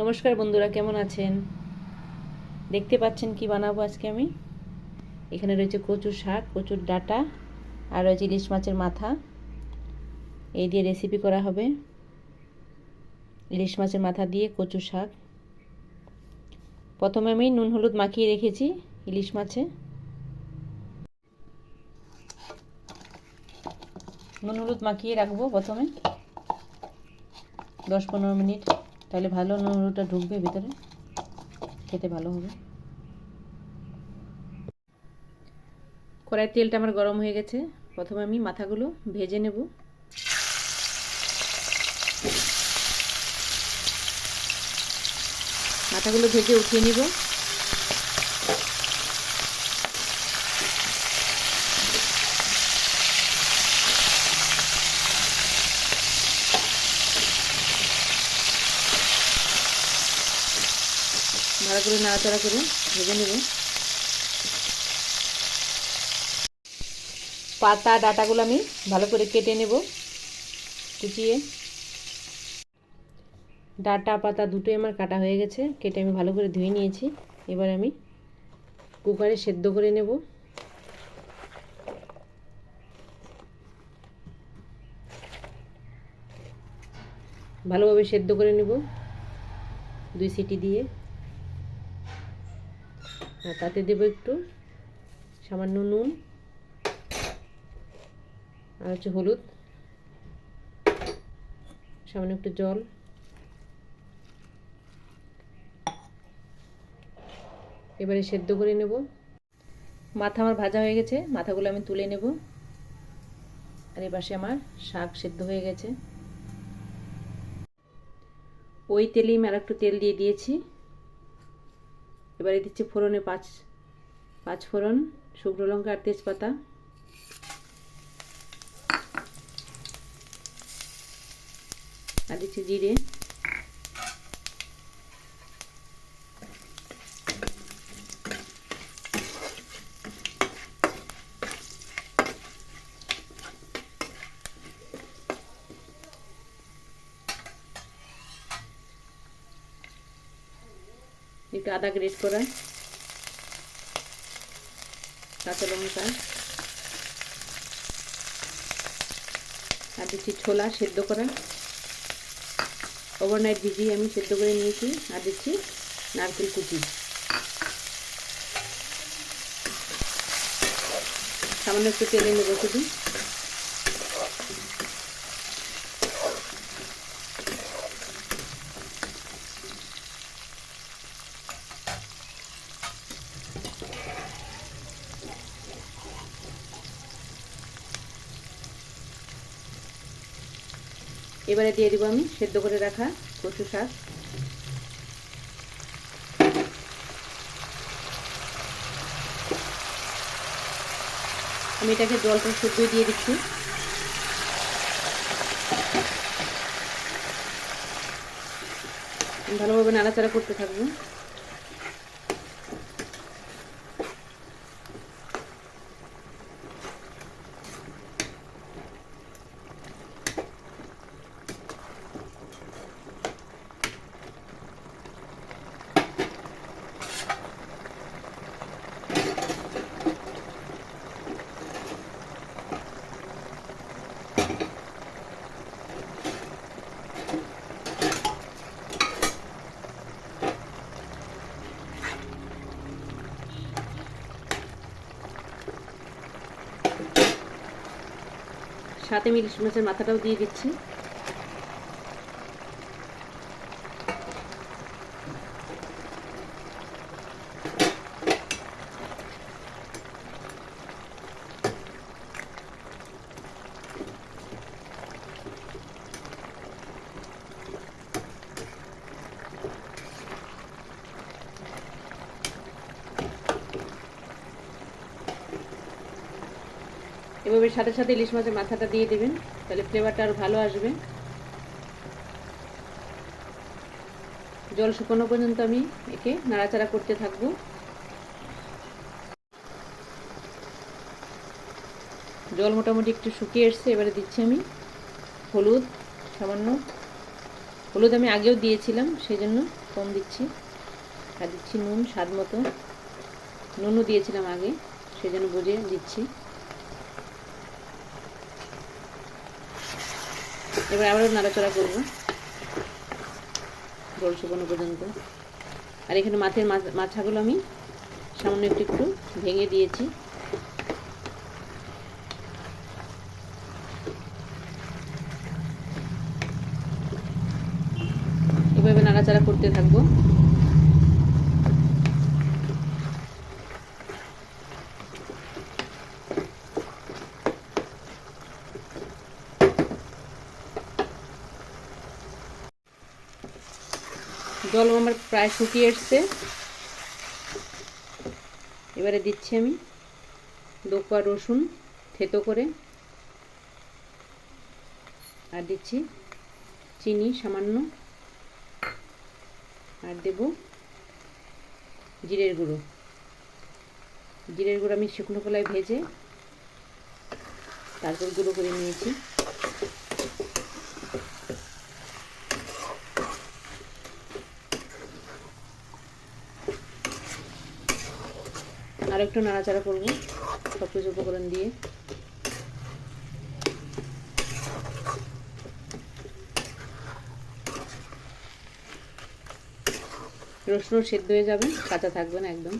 নমস্কার বন্ধুরা, কেমন আছেন? দেখতে পাচ্ছেন কি বানাবো আজকে আমি? এখানে রয়েছে কচুর শাক, কচুর ডাটা, আর রয়েছে ইলিশ মাছের মাথা। এই দিয়ে রেসিপি করা হবে। ইলিশ মাছের মাথা দিয়ে কচু শাক। প্রথমে আমি নুন হলুদ মাখিয়ে রেখেছি ইলিশ মাছে। নুন হলুদ মাখিয়ে রাখব প্রথমে। দশ পনেরো মিনিট। তাহলে ভালো নুডলটা ঢুকবে ভিতরে? খেতে ভালো হবে। কড়াই তেলটা আমার গরম হয়ে গেছে। প্রথমে আমি মাথাগুলো ভেজে নেব। মাথাগুলো ভেজে উঠিয়ে নিব। ভালো করে নাড়াচাড়া করে ভেজে নেব। পাতা, ডাটাগুলো আমি ভালো করে কেটে নেব। কুচিয়ে। ডাটা, পাতা দুটোই আমার কাটা হয়ে গেছে, কেটে আমি ভালো করে ধুয়ে নিয়েছি। এবার আমি কুকারে সেদ্ধ করে নেব। ভালোভাবে সেদ্ধ করে নেব দুই সিটি দিয়ে। আর তাতে দেবো একটু সামান্য নুন আর হচ্ছে হলুদ, সামান্য একটু জল। এবারে সেদ্ধ করে নেব। মাথা আমার ভাজা হয়ে গেছে, মাথাগুলো আমি তুলে নেব। আর এ পাশে আমার শাক সেদ্ধ হয়ে গেছে। ওই তেলেই আমি আর একটু তেল দিয়ে দিয়েছি। এবারে দিচ্ছি ফোড়নে পাঁচ পাঁচ ফোড়ন শুকনো লঙ্কা আর তেজপাতা। আর দিচ্ছি জিরে। একটু আদা গ্রেট করা, কাঁচা লঙ্কা, আর দিচ্ছি ছোলা সেদ্ধ করা। ওভারনাইট ভিজিয়ে আমি সেদ্ধ করে নিয়েছি, আর দিচ্ছি নারকেল কুচি। সামান্য একটু তেলে নেব শুধু। এবারে দিয়ে দিব আমি সেদ্ধ করে রাখা কচু শাক। আমি এটাকে জলটা সেদ্ধ দিয়ে দিচ্ছি। ভালোভাবে নাড়াচাড়া করতে থাকব। সাথে আমি ইলিশ মাছের মাথাটাও দিয়ে দিচ্ছি। এভাবে সাথে সাথে ইলিশ মাছের মাথাটা দিয়ে দেবেন, তাহলে ফ্লেভারটা আরও ভালো আসবে। জল শুকানো পর্যন্ত আমি একে নাড়াচাড়া করতে থাকব। জল মোটামুটি একটু শুকিয়ে এসছে, এবারে দিচ্ছি আমি হলুদ, সামান্য। হলুদ আমি আগেও দিয়েছিলাম সেই জন্য কম দিচ্ছি। আর দিচ্ছি নুন, স্বাদ মতো। নুনও দিয়েছিলাম আগে সেই জন্য বুঝে দিচ্ছি। এবার আবারও নাড়াচড়া করব। জল শুকনো পর্যন্ত। আর এখানে মাছের মাথাগুলো আমি সামান্য একটু একটু ভেঙে দিয়েছি। এভাবে নাড়াচাড়া করতে থাকব। জল আমার প্রায় শুকিয়ে এসছে। এবারে দিচ্ছি আমি দোকা রসুন থেতো করে। আর দিচ্ছি চিনি সামান্য। আর দেব জিরের গুঁড়ো। জিরের গুঁড়ো আমি শুকনো কলায় ভেজে তারপর গুঁড়ো করে নিয়েছি। আর একটু নাড়াচাড়া করব, সব কিছু উপকরণ দিয়ে। রসুন সেদ্ধ হয়ে যাবে, কাঁচা থাকবে না একদম।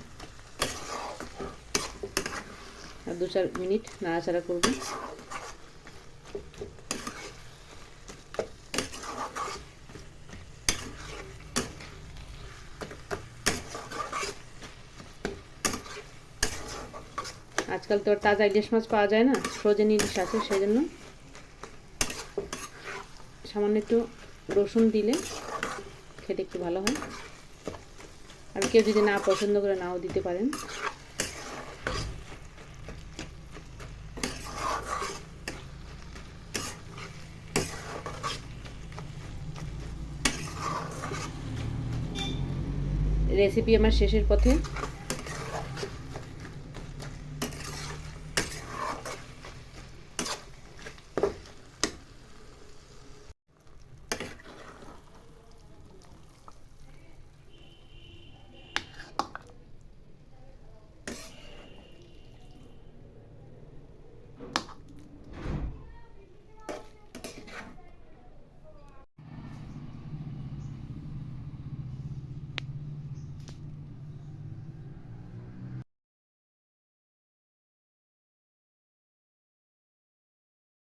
আর দু চার মিনিট নাড়াচাড়া করব। আজকাল তো আর তাজা ইলিশ মাছ পাওয়া যায় না, ফ্রোজেন ইলিশ আছে সেই জন্য সামান্য একটু রসুন দিলে খেতে একটু ভালো হয়। আর কেউ যদি না পছন্দ করে নাও দিতে পারেন। রেসিপি আমার শেষের পথে।